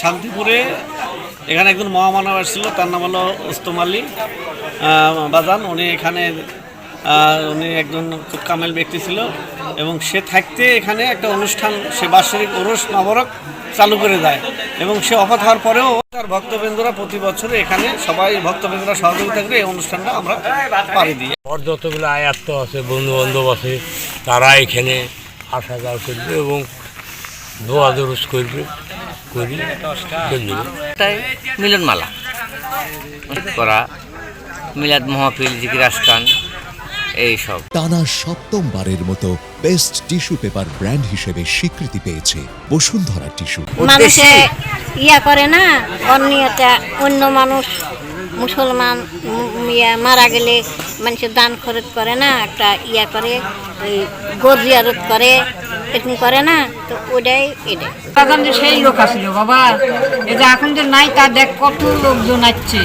শান্তিপুরে এখানে একজন মহামানব এসেছিল তার নাম হলো উস্তম আলী বাজান, উনি এখানে উনি একজন খুব কামেল ব্যক্তি ছিল এবং সে থাকতে এখানে একটা অনুষ্ঠান, সে বাৎসরিক ওরস নবরক চালু করে দেয় এবং সে অফাত হওয়ার পরেও তার ভক্তবৃন্দরা প্রতি বছরে এখানে সবাই ভক্তবৃন্দরা সহযোগিতা করে এই অনুষ্ঠানটা আমরা পাড়ি দিই। আর যতগুলো আয়াত্ত আছে বন্ধু বান্ধব আছে, তারা এখানে আসা যাওয়া করবে এবং দোয়া দরুস করবে। করি মালা তাই মিলনমালা। করা মিলাদ মহাফিল জিকির এইসব টানা সপ্তমবারের মতো বেস্ট টিস্যু পেপার ব্র্যান্ড হিসেবে স্বীকৃতি পেয়েছে বসুন্ধরা টিস্যু। মানুষে ইয়া করে না অন্যটা অন্য মানুষ মুসলমান ইয়া মারা গেলে মানুষের দান খরচ করে না, একটা ইয়া করে, ওই গজিয়ারত করে এরকম করে না, তো ওটাই এটাই তখন যে সেই লোক আসলো, বাবা এটা এখন যে নাই তা দেখ কত লোকজন আসছে।